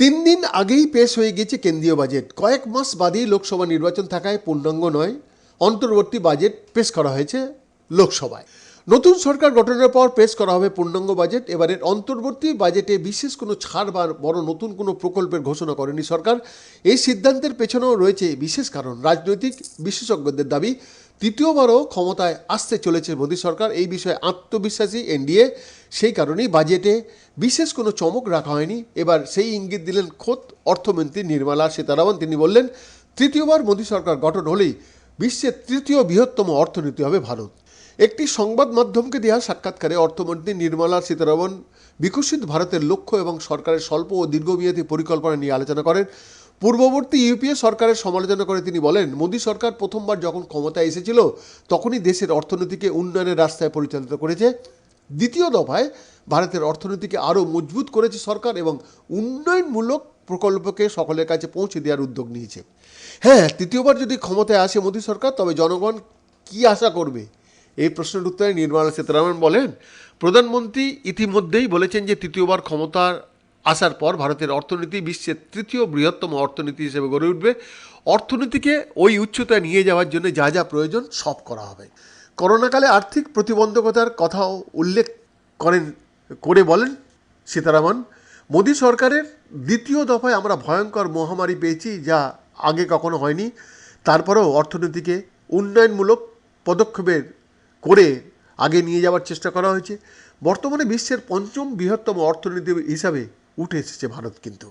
তিন দিন আগেই পেশ হয়ে গেছে কেন্দ্রীয় বাজেট। কয়েক মাস বাদেই লোকসভা নির্বাচন থাকায় পূর্ণাঙ্গ নয়, অন্তর্বর্তী বাজেট পেশ করা হয়েছে লোকসভায়। নতুন সরকার গঠনের পর পেশ করা হবে পূর্ণাঙ্গ বাজেট। এবারের অন্তর্বর্তী বাজেটে বিশেষ কোনো ছাড় বা বড় নতুন কোনো প্রকল্পের ঘোষণা করেনি সরকার। এই সিদ্ধান্তের পেছনেও রয়েছে বিশেষ কারণ, রাজনৈতিক বিশেষজ্ঞদের দাবি তৃতীয়বারও ক্ষমতায় আসতে চলেছে মোদী সরকার। এই বিষয়ে আত্মবিশ্বাসী এনডিএ, সেই কারণেই বাজেটে বিশেষ কোনো চমক রাখা হয়নি। এবার সেই ইঙ্গিত দিলেন খোদ অর্থমন্ত্রী নির্মলা সীতারামন। তিনি বললেন, তৃতীয়বার মোদী সরকার গঠন হলেই বিশ্বের তৃতীয় বৃহত্তম অর্থনীতি হবে ভারত। একটি সংবাদ মাধ্যমকে দেওয়া সাক্ষাৎকারে অর্থমন্ত্রী নির্মলা সীতারামন বিকশিত ভারতের লক্ষ্য এবং সরকারের স্বল্প ও দীর্ঘমেয়াদী পরিকল্পনা নিয়ে আলোচনা করেন। পূর্ববর্তী ইউপিএ সরকারের সমালোচনা করে তিনি বলেন, মোদী সরকার প্রথমবার যখন ক্ষমতায় এসেছিল, তখনই দেশের অর্থনীতিকে উন্নয়নের রাস্তায় পরিচালিত করেছে। দ্বিতীয় দফায় ভারতের অর্থনীতিকে আরও মজবুত করেছে সরকার এবং উন্নয়নমূলক প্রকল্পকে সকলের কাছে পৌঁছে দেওয়ার উদ্যোগ নিয়েছে। হ্যাঁ তৃতীয়বার যদি ক্ষমতায় আসে মোদী সরকার, তবে জনগণ কি আশা করবে? এই প্রশ্নের উত্তরে নির্মলা সীতারামন বলেন, প্রধানমন্ত্রী ইতিমধ্যেই বলেছেন যে তৃতীয়বার ক্ষমতার আসার পর ভারতের অর্থনীতি বিশ্বের তৃতীয় বৃহত্তম অর্থনীতি হিসেবে গড়ে উঠবে। অর্থনীতিকে ওই উচ্চতায় নিয়ে যাওয়ার জন্য যা যা প্রয়োজন সব করা হবে। করোনাকালে আর্থিক প্রতিবন্ধকতার কথাও উল্লেখ করেন, করে বলেন সীতারামন। মোদী সরকারের দ্বিতীয় দফায় আমরা ভয়ঙ্কর মহামারী পেয়েছি যা আগে কখনো হয়নি। তারপরেও অর্থনীতিকে উন্নয়নমূলক পদক্ষেপের করে আগে নিয়ে যাওয়ার চেষ্টা করা হয়েছে। বর্তমানে বিশ্বের পঞ্চম বৃহত্তম অর্থনীতি হিসাবে উঠে এসেছে ভারত কিন্তু।